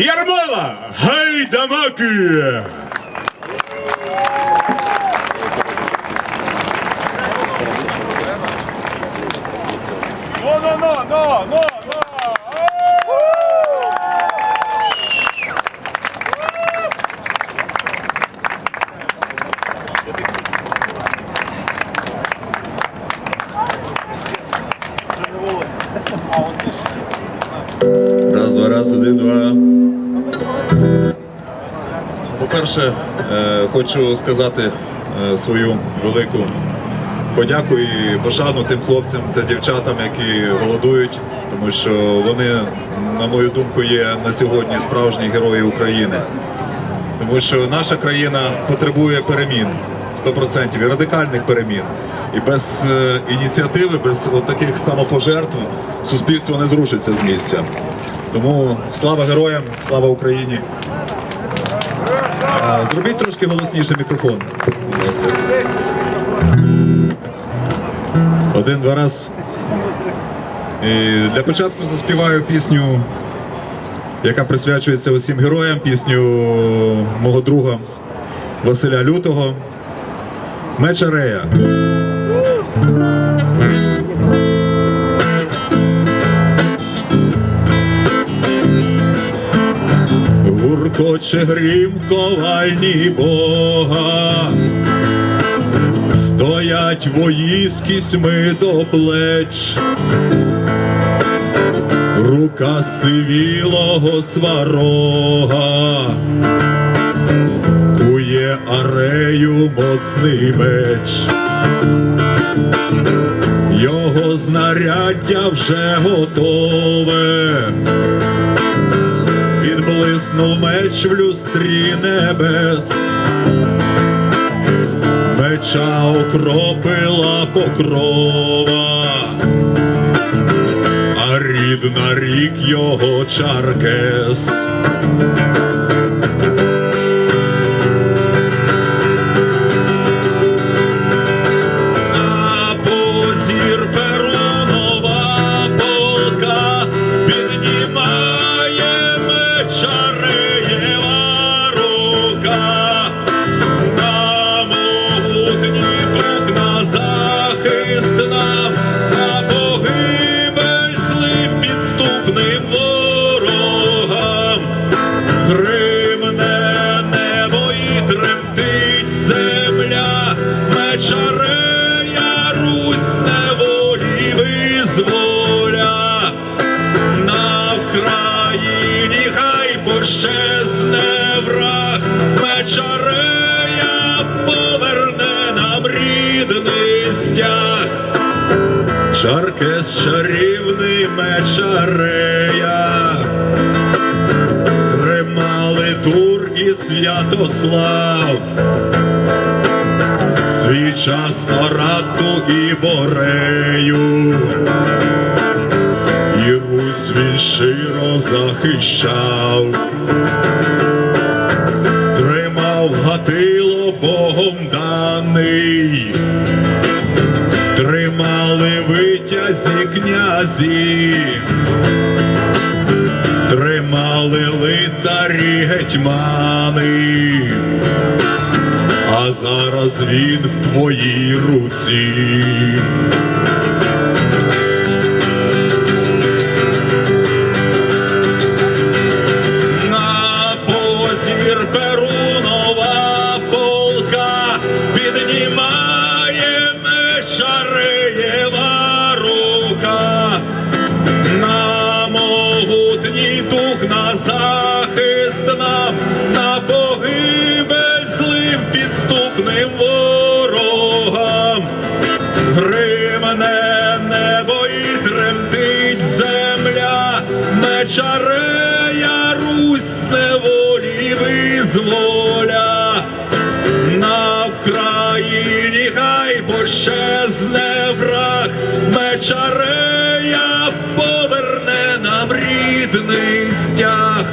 Ярмола Гайдамаки! No. Раз, два, раз, один, два. По-перше, е, хочу сказати е, свою велику подяку і пошану тим хлопцям та дівчатам, які голодують, тому що вони, на мою думку, є на сьогодні справжні герої України. Тому що наша країна потребує перемін 100% і радикальних перемін. І без е, ініціативи, без от таких самопожертв суспільство не зрушиться з місця. Тому слава героям, слава Україні. Зробіть трошки голосніше мікрофон. Один-два раз. І для початку заспіваю пісню, яка присвячується усім героям, пісню мого друга Василя Лютого. Мечарея. Гуркоче грім ковальні Бога, стоять вої з кісьми до плеч, рука сивілого сварога, кує арею моцний меч. Його знаряддя вже готове. Відблиснув меч в люстрі небес, меча окропила покрова, а рідна рік його чаркес. Ворогам. Гримне небо і тремтить земля, мечарея Русь неволі визволя. На Вкраїні хай пощезне враг, мечарея Чаркес чарівний мечарея тримали Турк і Святослав, свій час Орату і Борею, і Русь він щиро захищав, тримав Гатило Богом даний, тримали витязі князі тримали лицарі гетьмани, а зараз він в твоїй руці. Могутній дух на захист нам, на погибель злим підступним ворогам. Гримне небо і тремтить земля, мечарея Русь неволі визволя. На Вкраїні хай пощезне враг, мечарея поверне нам рідний стяг.